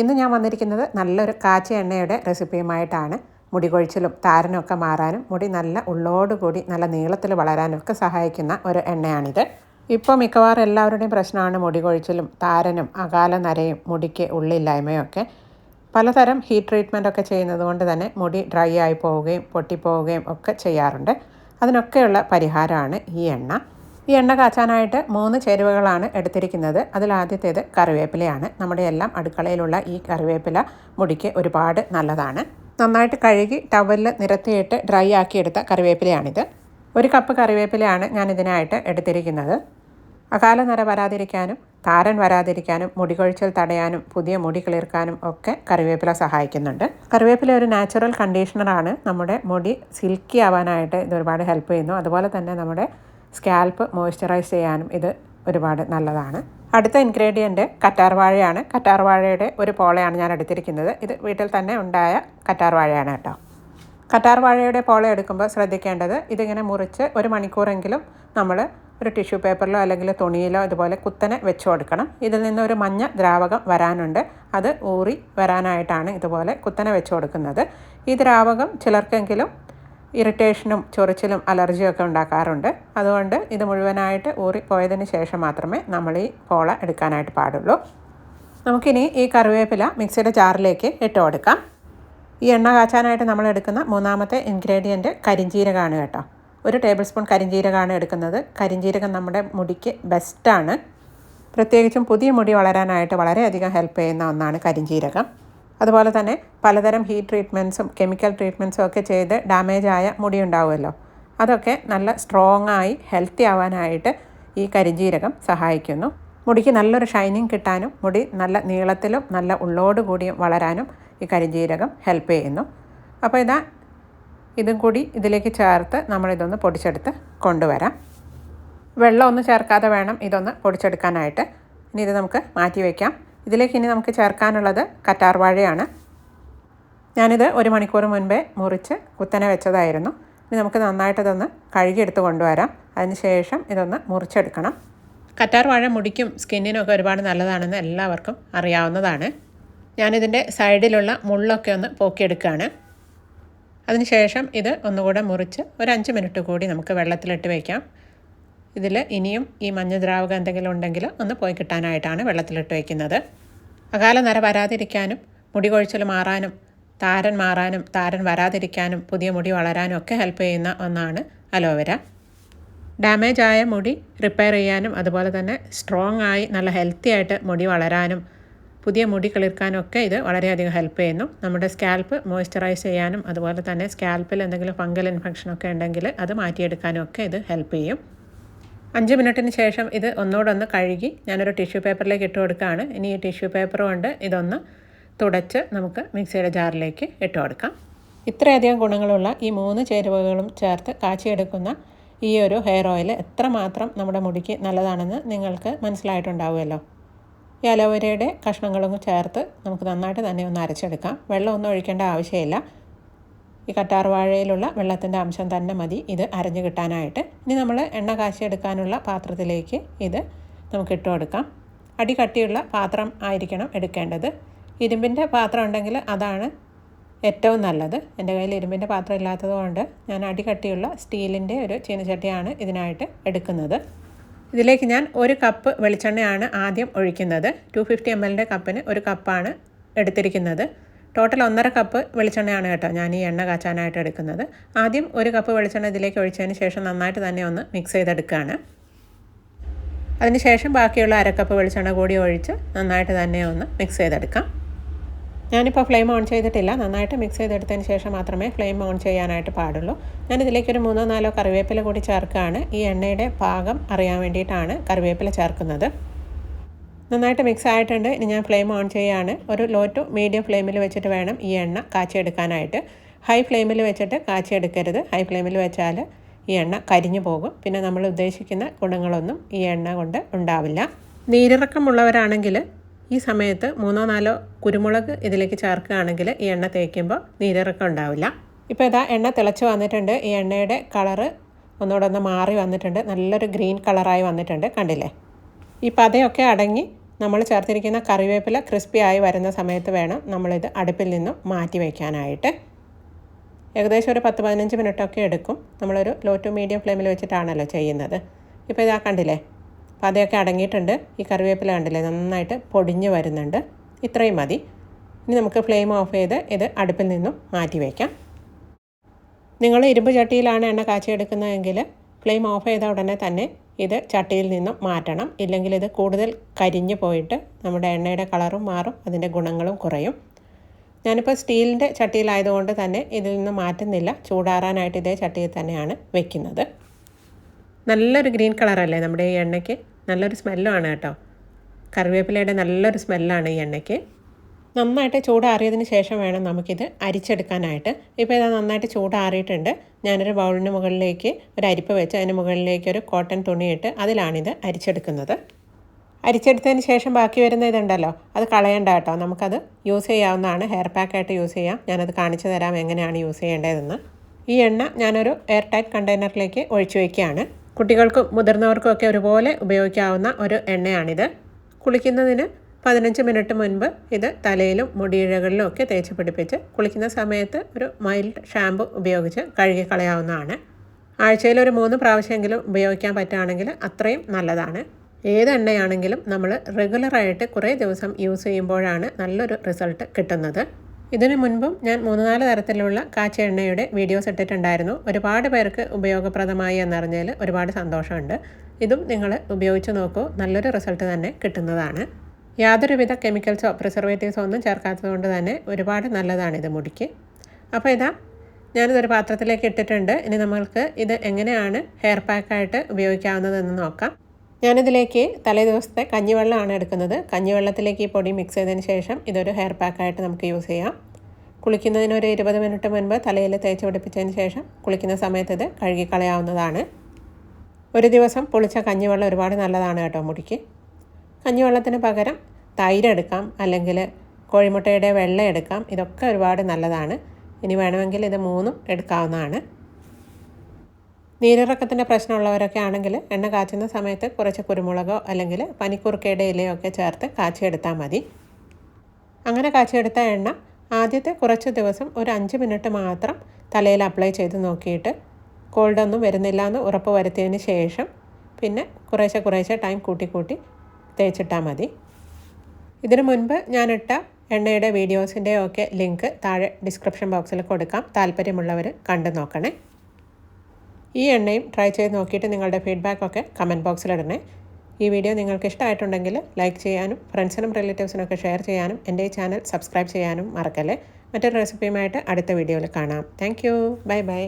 ഇന്ന് ഞാൻ വന്നിരിക്കുന്നത് നല്ലൊരു കാച്ച എണ്ണയുടെ റെസിപ്പിയുമായിട്ടാണ്. മുടി കൊഴിച്ചിലും താരനും ഒക്കെ മാറാനും മുടി നല്ല ഉള്ളോടുകൂടി നല്ല നീളത്തിൽ വളരാനും ഒക്കെ സഹായിക്കുന്ന ഒരു എണ്ണയാണിത്. ഇപ്പോൾ മിക്കവാറും എല്ലാവരുടെയും പ്രശ്നമാണ് മുടി കൊഴിച്ചിലും താരനും അകാല നരയും മുടിക്ക് ഉള്ളില്ലായ്മയും ഒക്കെ. പലതരം ഹീറ്റ് ട്രീറ്റ്മെന്റ് ഒക്കെ ചെയ്യുന്നത് കൊണ്ട് തന്നെ മുടി ഡ്രൈ ആയി പോവുകയും പൊട്ടിപ്പോവുകയും ഒക്കെ ചെയ്യാറുണ്ട്. അതിനൊക്കെയുള്ള പരിഹാരമാണ് ഈ എണ്ണ. ഈ എണ്ണ കാച്ചാനായിട്ട് മൂന്ന് ചേരുവകളാണ് എടുത്തിരിക്കുന്നത്. അതിൽ ആദ്യത്തേത് കറിവേപ്പിലയാണ്. നമ്മുടെ എല്ലാം അടുക്കളയിലുള്ള ഈ കറിവേപ്പില മുടിക്ക് ഒരുപാട് നല്ലതാണ്. നന്നായിട്ട് കഴുകി ടവലിൽ നിരത്തിയിട്ട് ഡ്രൈ ആക്കിയെടുത്ത കറിവേപ്പിലയാണിത്. ഒരു കപ്പ് കറിവേപ്പിലയാണ് ഞാൻ ഇതിനായിട്ട് എടുത്തിരിക്കുന്നത്. അകാല നര വരാതിരിക്കാനും താരൻ വരാതിരിക്കാനും മുടി കൊഴിച്ചൽ തടയാനും പുതിയ മുടി കിളിർക്കാനും ഒക്കെ കറിവേപ്പില സഹായിക്കുന്നുണ്ട്. കറിവേപ്പില ഒരു നാച്ചുറൽ കണ്ടീഷണറാണ് നമ്മുടെ മുടി സിൽക്കി ആവാനായിട്ട് ഇത് ഒരുപാട് ഹെൽപ്പ് ചെയ്യുന്നു. അതുപോലെ തന്നെ നമ്മുടെ സ്കാൽപ്പ് മോയ്സ്ചറൈസ് ചെയ്യാനും ഇത് ഒരുപാട് നല്ലതാണ്. അടുത്ത ഇൻഗ്രീഡിയന്റ് കറ്റാർവാഴയാണ്. കറ്റാർവാഴയുടെ ഒരു പോളയാണ് ഞാൻ എടുത്തിരിക്കുന്നത്. ഇത് വീട്ടിൽ തന്നെ ഉണ്ടായ കറ്റാർവാഴയാണ് കേട്ടോ. കറ്റാർ വാഴയുടെ പോള എടുക്കുമ്പോൾ ശ്രദ്ധിക്കേണ്ടത് ഇതിങ്ങനെ മുറിച്ച് ഒരു മണിക്കൂറെങ്കിലും നമ്മൾ ഒരു ടിഷ്യൂ പേപ്പറിലോ അല്ലെങ്കിൽ തുണിയിലോ ഇതുപോലെ കുത്തനെ വെച്ച് കൊടുക്കണം. ഇതിൽ നിന്ന് ഒരു മഞ്ഞ ദ്രാവകം വരാനുണ്ട്. അത് ഊറി വരാനായിട്ടാണ് ഇതുപോലെ കുത്തനെ വെച്ച് കൊടുക്കുന്നത്. ഈ ദ്രാവകം ചിലർക്കെങ്കിലും ഇറിറ്റേഷനും ചൊറിച്ചിലും അലർജിയും ഒക്കെ ഉണ്ടാക്കാറുണ്ട്. അതുകൊണ്ട് ഇത് മുഴുവനായിട്ട് ഊറിപ്പോയതിന് ശേഷം മാത്രമേ നമ്മൾ ഈ പോള എടുക്കാനായിട്ട് പാടുള്ളൂ. നമുക്കിനി ഈ കറിവേപ്പില മിക്സിയുടെ ജാറിലേക്ക് ഇട്ട് കൊടുക്കാം. ഈ എണ്ണ കാച്ചാനായിട്ട് നമ്മൾ എടുക്കുന്ന മൂന്നാമത്തെ ഇൻഗ്രീഡിയന്റ് കരിഞ്ജീരകമാണ് കേട്ടോ. ഒരു ടേബിൾ സ്പൂൺ കരിഞ്ജീരകമാണ് എടുക്കുന്നത്. കരിഞ്ജീരകം നമ്മുടെ മുടിക്ക് ബെസ്റ്റാണ് പ്രത്യേകിച്ചും പുതിയ മുടി വളരാനായിട്ട് വളരെയധികം ഹെൽപ്പ് ചെയ്യുന്ന ഒന്നാണ് കരിഞ്ജീരകം അതുപോലെ തന്നെ പലതരം ഹീറ്റ് ട്രീറ്റ്മെന്റ്സും കെമിക്കൽ ട്രീറ്റ്മെന്റ്സും ഒക്കെ ചെയ്ത് ഡാമേജ് ആയ മുടി ഉണ്ടാവുമല്ലോ. അതൊക്കെ നല്ല സ്ട്രോങ് ആയി ഹെൽത്തി ആവാനായിട്ട് ഈ കരിഞ്ജീരകം സഹായിക്കുന്നു. മുടിക്ക് നല്ലൊരു ഷൈനിങ് കിട്ടാനും മുടി നല്ല നീളത്തിലും നല്ല ഉള്ളോട് കൂടിയും വളരാനും ഈ കരിഞ്ജീരകം ഹെൽപ്പ് ചെയ്യുന്നു. അപ്പോൾ ഇതാ ഇതും കൂടി ഇതിലേക്ക് ചേർത്ത് നമ്മളിതൊന്ന് പൊടിച്ചെടുത്ത് കൊണ്ടുവരാം. വെള്ളമൊന്നും ചേർക്കാതെ വേണം ഇതൊന്ന് പൊടിച്ചെടുക്കാനായിട്ട്. ഇനി ഇത് നമുക്ക് മാറ്റി വയ്ക്കാം ഇതിലേക്ക് ഇനി നമുക്ക് ചേർക്കാനുള്ളത് കറ്റാർവാഴയാണ് ഞാനിത് ഒരു മണിക്കൂർ മുൻപേ മുറിച്ച് കുത്തനെ വെച്ചതായിരുന്നു. ഇനി നമുക്ക് നന്നായിട്ടിതൊന്ന് കഴുകിയെടുത്ത് കൊണ്ടുവരാം. അതിനുശേഷം ഇതൊന്ന് മുറിച്ചെടുക്കണം. കറ്റാർവാഴ മുടിക്കും സ്കിന്നിനൊക്കെ ഒരുപാട് നല്ലതാണെന്ന് എല്ലാവർക്കും അറിയാവുന്നതാണ്. ഞാനിതിന്റെ സൈഡിലുള്ള മുള്ളൊക്കെ ഒന്ന് പോക്കിയെടുക്കുകയാണ്. അതിനുശേഷം ഇത് ഒന്നുകൂടെ മുറിച്ച് ഒരു അഞ്ച് മിനിറ്റ് കൂടി നമുക്ക് വെള്ളത്തിലിട്ട് വയ്ക്കാം ഇതിൽ ഇനിയും ഈ മഞ്ഞ ദ്രാവകം എന്തെങ്കിലും ഉണ്ടെങ്കിൽ ഒന്ന് പോയി കിട്ടാനായിട്ടാണ് വെള്ളത്തിലിട്ട് വയ്ക്കുന്നത്. അകാല നര വരാതിരിക്കാനും മുടി കൊഴിച്ചൽ മാറാനും താരൻ മാറാനും താരൻ വരാതിരിക്കാനും പുതിയ മുടി വളരാനും ഒക്കെ ഹെൽപ്പ് ചെയ്യുന്ന ഒന്നാണ് അലോവേര. ഡാമേജ് ആയ മുടി റിപ്പയർ ചെയ്യാനും അതുപോലെ തന്നെ സ്ട്രോങ് ആയി നല്ല ഹെൽത്തി ആയിട്ട് മുടി വളരാനും പുതിയ മുടി കിളിർക്കാനും ഒക്കെ ഇത് വളരെയധികം ഹെൽപ്പ് ചെയ്യുന്നു. നമ്മുടെ സ്കാൽപ്പ് മോയ്സ്ചറൈസ് ചെയ്യാനും അതുപോലെ തന്നെ സ്കാൽപ്പിൽ എന്തെങ്കിലും ഫംഗൽ ഇൻഫെക്ഷൻ ഒക്കെ ഉണ്ടെങ്കിൽ അത് മാറ്റിയെടുക്കാനും ഒക്കെ ഇത് ഹെൽപ്പ് ചെയ്യും. അഞ്ച് മിനിറ്റിന് ശേഷം ഇത് ഒന്നുകൂടെ ഒന്ന് കഴുകി ഞാനൊരു ടിഷ്യൂ പേപ്പറിലേക്ക് ഇട്ട് കൊടുക്കുകയാണ്. ഇനി ഈ ടിഷ്യൂ പേപ്പർ കൊണ്ട് ഇതൊന്ന് തുടച്ച് നമുക്ക് മിക്സിയുടെ ജാറിലേക്ക് ഇട്ട് കൊടുക്കാം. ഇത്രയധികം ഗുണങ്ങളുള്ള ഈ മൂന്ന് ചേരുവകളും ചേർത്ത് കാച്ചിയെടുക്കുന്ന ഈ ഒരു ഹെയർ ഓയിൽ എത്രമാത്രം നമ്മുടെ മുടിക്ക് നല്ലതാണെന്ന് നിങ്ങൾക്ക് മനസ്സിലായിട്ടുണ്ടാവുമല്ലോ. ഈ അലോവേരയുടെ കഷ്ണങ്ങളും ചേർത്ത് നമുക്ക് നന്നായിട്ട് തന്നെ ഒന്ന് അരച്ചെടുക്കാം. വെള്ളമൊന്നും ഒഴിക്കേണ്ട ആവശ്യമില്ല. ഈ കറ്റാർ വാഴയിലുള്ള വെള്ളത്തിന്റെ അംശം തന്നെ മതി. ഇത് അരഞ്ഞു കിട്ടാനായിട്ട്. ഇനി നമ്മൾ എണ്ണ കാച്ചിയെടുക്കാനുള്ള പാത്രത്തിലേക്ക് ഇത് നമുക്ക് ഇട്ട് കൊടുക്കാം. അടി കട്ടിയുള്ള പാത്രം ആയിരിക്കണം എടുക്കേണ്ടത്. ഇരുമ്പിന്റെ പാത്രം ഉണ്ടെങ്കിൽ അതാണ് ഏറ്റവും നല്ലത്. എന്റെ കയ്യിൽ ഇരുമ്പിന്റെ പാത്രം ഇല്ലാത്തത് കൊണ്ട് ഞാൻ അടി കട്ടിയുള്ള സ്റ്റീലിന്റെ ഒരു ചീനച്ചട്ടിയാണ് ഇതിനായിട്ട് എടുക്കുന്നത്. ഇതിലേക്ക് ഞാൻ ഒരു കപ്പ് വെളിച്ചെണ്ണയാണ് ആദ്യം ഒഴിക്കുന്നത്. ടു ഫിഫ്റ്റി എം എല്ലിന്റെ കപ്പിന് ഒരു കപ്പാണ് എടുത്തിരിക്കുന്നത്. ടോട്ടൽ ഒന്നര കപ്പ് വെളിച്ചെണ്ണയാണ് കേട്ടോ ഞാൻ ഈ എണ്ണ കാച്ചാനായിട്ട് എടുക്കുന്നത്. ആദ്യം ഒരു കപ്പ് വെളിച്ചെണ്ണ ഇതിലേക്ക് ഒഴിച്ചതിന് ശേഷം നന്നായിട്ട് തന്നെ ഒന്ന് മിക്സ് ചെയ്തെടുക്കുകയാണ്. അതിനുശേഷം ബാക്കിയുള്ള അരക്കപ്പ് വെളിച്ചെണ്ണ കൂടി ഒഴിച്ച് നന്നായിട്ട് തന്നെ ഒന്ന് മിക്സ് ചെയ്തെടുക്കാം. ഞാനിപ്പോൾ ഫ്ലെയിം ഓൺ ചെയ്തിട്ടില്ല. നന്നായിട്ട് മിക്സ് ചെയ്തെടുത്തതിന് ശേഷം മാത്രമേ ഫ്ലെയിം ഓൺ ചെയ്യാനായിട്ട് പാടുള്ളൂ. ഞാൻ ഇതിലേക്കൊരു മൂന്നോ നാലോ കറിവേപ്പില കൂടി ചേർക്കുകയാണ്. ഈ എണ്ണയുടെ പാകം അറിയാൻ വേണ്ടിയിട്ടാണ് കറിവേപ്പില ചേർക്കുന്നത്. നന്നായിട്ട് മിക്സ് ആയിട്ടുണ്ട് ഇനി ഞാൻ ഫ്ലെയിം ഓൺ ചെയ്യുകയാണ് ഒരു ലോ ടു മീഡിയം ഫ്ലെയിമിൽ വെച്ചിട്ട് വേണം ഈ എണ്ണ കാച്ചിയെടുക്കാനായിട്ട്. ഹൈ ഫ്ലെയിമിൽ വെച്ചിട്ട് കാച്ചിയെടുക്കരുത്. ഹൈ ഫ്ലെയിമിൽ വെച്ചാൽ ഈ എണ്ണ കരിഞ്ഞു പോകും. പിന്നെ നമ്മൾ ഉദ്ദേശിക്കുന്ന ഗുണങ്ങളൊന്നും ഈ എണ്ണ കൊണ്ട് ഉണ്ടാവില്ല. നീരിറക്കമുള്ളവരാണെങ്കിൽ ഈ സമയത്ത് മൂന്നോ നാലോ കുരുമുളക് ഇതിലേക്ക് ചേർക്കുകയാണെങ്കിൽ ഈ എണ്ണ തേക്കുമ്പോൾ നീരിറക്കം ഉണ്ടാവില്ല. ഇപ്പോൾ ഇതാ എണ്ണ തിളച്ച് വന്നിട്ടുണ്ട്. ഈ എണ്ണയുടെ കളറ് ഒന്നുകൂടെ ഒന്ന് മാറി വന്നിട്ടുണ്ട്. നല്ലൊരു ഗ്രീൻ കളറായി വന്നിട്ടുണ്ട്. കണ്ടില്ലേ? ഈ പതയൊക്കെ അടങ്ങി നമ്മൾ ചേർത്തിരിക്കുന്ന കറിവേപ്പില ക്രിസ്പി ആയി വരുന്ന സമയത്ത് വേണം നമ്മളിത് അടുപ്പിൽ നിന്നും മാറ്റി വയ്ക്കാനായിട്ട് ഏകദേശം ഒരു പത്ത് പതിനഞ്ച് മിനിറ്റൊക്കെ എടുക്കും. നമ്മളൊരു ലോ ടു മീഡിയം ഫ്ലെയിമിൽ വെച്ചിട്ടാണല്ലോ ചെയ്യുന്നത്. ഇപ്പോൾ ഇതാ കണ്ടില്ലേ? പതയൊക്കെ അടങ്ങിയിട്ടുണ്ട്. ഈ കറിവേപ്പില കണ്ടില്ലേ? നന്നായിട്ട് പൊടിഞ്ഞ് വരുന്നുണ്ട്. ഇത്രയും മതി. ഇനി നമുക്ക് ഫ്ലെയിം ഓഫ് ചെയ്ത് ഇത് അടുപ്പിൽ നിന്നും മാറ്റി വയ്ക്കാം നിങ്ങൾ ഇരുമ്പ് ചട്ടിയിലാണ് എണ്ണ കാച്ചിയെടുക്കുന്നതെങ്കിൽ ഫ്ലെയിം ഓഫ് ചെയ്ത ഉടനെ തന്നെ ഇത് ചട്ടിയിൽ നിന്നും മാറ്റണം. ഇല്ലെങ്കിൽ ഇത് കൂടുതൽ കരിഞ്ഞു പോയിട്ട് നമ്മുടെ എണ്ണയുടെ കളറും മാറും അതിന്റെ ഗുണങ്ങളും കുറയും. ഞാനിപ്പോൾ സ്റ്റീലിന്റെ ചട്ടിയിലായതുകൊണ്ട് തന്നെ ഇതിൽ നിന്ന് മാറ്റുന്നില്ല. ചൂടാറാനായിട്ട് ഇതേ ചട്ടിയിൽ തന്നെയാണ് വെക്കുന്നത്. നല്ലൊരു ഗ്രീൻ കളറല്ലേ നമ്മുടെ ഈ എണ്ണയ്ക്ക്? നല്ലൊരു സ്മെല്ലുമാണ് കേട്ടോ. കറിവേപ്പിലയുടെ നല്ലൊരു സ്മെല്ലാണ് ഈ എണ്ണയ്ക്ക്. നന്നായിട്ട് ചൂടാറിയതിന് ശേഷം വേണം നമുക്കിത് അരിച്ചെടുക്കാനായിട്ട്. ഇപ്പോൾ ഇത് നന്നായിട്ട് ചൂടാറിയിട്ടുണ്ട്. ഞാനൊരു ബൗളിന് മുകളിലേക്ക് ഒരു അരിപ്പ് വെച്ച് അതിന് മുകളിലേക്ക് ഒരു കോട്ടൺ തുണിയിട്ട് അതിലാണിത് അരിച്ചെടുക്കുന്നത്. അരിച്ചെടുത്തതിന് ശേഷം ബാക്കി വരുന്ന ഇതുണ്ടല്ലോ അത് കളയണ്ട കേട്ടോ. നമുക്കത് യൂസ് ചെയ്യാവുന്നതാണ്. ഹെയർ പാക്കായിട്ട് യൂസ് ചെയ്യാം. ഞാനത് കാണിച്ചു തരാം എങ്ങനെയാണ് യൂസ് ചെയ്യേണ്ടതെന്ന്. ഈ എണ്ണ ഞാനൊരു എയർ ടൈറ്റ് കണ്ടെയ്നറിലേക്ക് ഒഴിച്ചു വയ്ക്കുകയാണ്. കുട്ടികൾക്കും മുതിർന്നവർക്കും ഒക്കെ ഒരുപോലെ ഉപയോഗിക്കാവുന്ന ഒരു എണ്ണയാണിത്. കുളിക്കുന്നതിന് പതിനഞ്ച് മിനിറ്റ് മുൻപ് ഇത് തലയിലും മുടിയിഴകളിലും ഒക്കെ തേച്ച് പിടിപ്പിച്ച് കുളിക്കുന്ന സമയത്ത് ഒരു മൈൽഡ് ഷാമ്പു ഉപയോഗിച്ച് കഴുകി കളയാവുന്നതാണ് ആഴ്ചയിൽ ഒരു മൂന്ന് പ്രാവശ്യമെങ്കിലും ഉപയോഗിക്കാൻ പറ്റുകയാണെങ്കിൽ അത്രയും നല്ലതാണ്. ഏത് എണ്ണയാണെങ്കിലും നമ്മൾ റെഗുലറായിട്ട് കുറേ ദിവസം യൂസ് ചെയ്യുമ്പോഴാണ് നല്ലൊരു റിസൾട്ട് കിട്ടുന്നത്. ഇതിനു മുൻപും ഞാൻ മൂന്ന് നാല് തരത്തിലുള്ള കാച്ച എണ്ണയുടെ വീഡിയോസ് ഇട്ടിട്ടുണ്ടായിരുന്നു. ഒരുപാട് പേർക്ക് ഉപയോഗപ്രദമായി എന്നറിഞ്ഞാൽ ഒരുപാട് സന്തോഷമുണ്ട്. ഇതും നിങ്ങൾ ഉപയോഗിച്ച് നോക്കൂ. നല്ലൊരു റിസൾട്ട് തന്നെ കിട്ടുന്നതാണ്. യാതൊരുവിധ കെമിക്കൽസോ പ്രിസർവേറ്റീവ്സോ ഒന്നും ചേർക്കാത്തതുകൊണ്ട് തന്നെ ഒരുപാട് നല്ലതാണ് ഇത് മുടിക്ക്. അപ്പോൾ ഇതാ ഞാനിതൊരു പാത്രത്തിലേക്ക് ഇട്ടിട്ടുണ്ട്. ഇനി നമ്മൾക്ക് ഇത് എങ്ങനെയാണ് ഹെയർ പാക്കായിട്ട് ഉപയോഗിക്കാവുന്നതെന്ന് നോക്കാം. ഞാനിതിലേക്ക് തലേ ദിവസത്തെ കഞ്ഞിവെള്ളമാണ് എടുക്കുന്നത്. കഞ്ഞിവെള്ളത്തിലേക്ക് ഈ പൊടി മിക്സ് ചെയ്തതിന് ശേഷം ഇതൊരു ഹെയർ പാക്കായിട്ട് നമുക്ക് യൂസ് ചെയ്യാം. കുളിക്കുന്നതിന് ഒരു ഇരുപത് മിനിറ്റ് മുൻപ് തലയിൽ തേച്ച് പിടിപ്പിച്ചതിന് ശേഷം കുളിക്കുന്ന സമയത്ത് ഇത് കഴുകിക്കളയാവുന്നതാണ്. ഒരു ദിവസം പുളിച്ച കഞ്ഞിവെള്ളം ഒരുപാട് നല്ലതാണ് കേട്ടോ മുടിക്ക്. കഞ്ഞിവെള്ളത്തിന് പകരം തൈര് എടുക്കാം അല്ലെങ്കിൽ കോഴിമുട്ടയുടെ വെള്ള എടുക്കാം. ഇതൊക്കെ ഒരുപാട് നല്ലതാണ്. ഇനി വേണമെങ്കിൽ ഇത് മൂന്നും എടുക്കാവുന്നതാണ്. നീരിറക്കത്തിന്റെ പ്രശ്നമുള്ളവരൊക്കെ ആണെങ്കിൽ എണ്ണ കാച്ചുന്ന സമയത്ത് കുറച്ച് കുരുമുളകോ അല്ലെങ്കിൽ പനിക്കുറുക്കയുടെ ഇലയോ ഒക്കെ ചേർത്ത് കാച്ചിയെടുത്താൽ മതി. അങ്ങനെ കാച്ചിയെടുത്ത എണ്ണ ആദ്യത്തെ കുറച്ച് ദിവസം ഒരു അഞ്ച് മിനിറ്റ് മാത്രം തലയിൽ അപ്ലൈ ചെയ്ത് നോക്കിയിട്ട് കോൾഡൊന്നും വരുന്നില്ല എന്ന് ഉറപ്പ് വരുത്തിയതിന് ശേഷം പിന്നെ കുറേശ്ശെ കുറേശ്ശെ ടൈം കൂട്ടി കൂട്ടി തേച്ചിട്ടാൽ മതി. ഇതിനു മുൻപ് ഞാനിട്ട എണ്ണയുടെ വീഡിയോസിന്റെ ഒക്കെ ലിങ്ക് താഴെ ഡിസ്ക്രിപ്ഷൻ ബോക്സിൽ കൊടുക്കാം. താല്പര്യമുള്ളവർ കണ്ടു നോക്കണേ. ഈ എണ്ണയും ട്രൈ ചെയ്ത് നോക്കിയിട്ട് നിങ്ങളുടെ ഫീഡ്ബാക്കൊക്കെ കമന്റ് ബോക്സിലിടണേ ഈ വീഡിയോ നിങ്ങൾക്ക് ഇഷ്ടമായിട്ടുണ്ടെങ്കിൽ ലൈക്ക് ചെയ്യാനും ഫ്രണ്ട്സിനും റിലേറ്റീവ്സിനൊക്കെ ഷെയർ ചെയ്യാനും എന്റെ ഈ ചാനൽ സബ്സ്ക്രൈബ് ചെയ്യാനും മറക്കല്ലേ. മറ്റൊരു റെസിപ്പിയുമായിട്ട് അടുത്ത വീഡിയോയിൽ കാണാം. Thank bye bye.